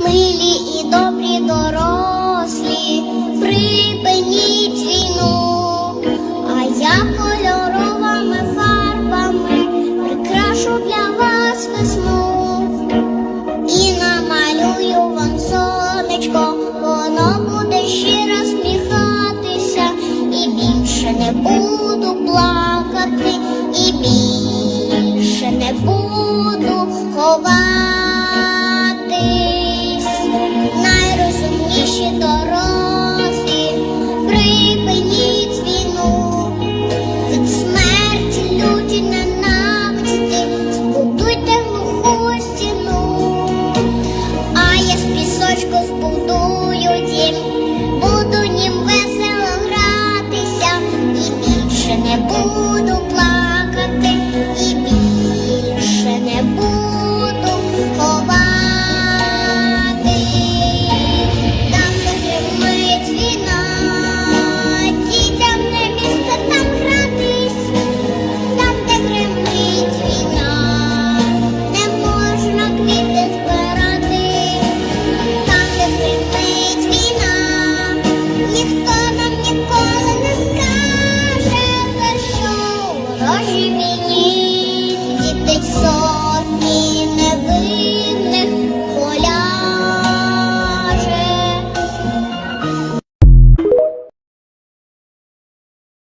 Милі і добрі дорослі, припиніть війну, а я кольоровими фарбами прикрашу для вас весну. І намалюю вам сонечко, воно буде щиро сміхатися, і більше не буду плакати, і більше не буду ховатись. діточко, збудую дім, буду нім весело гратися і більше не буду. Hoje me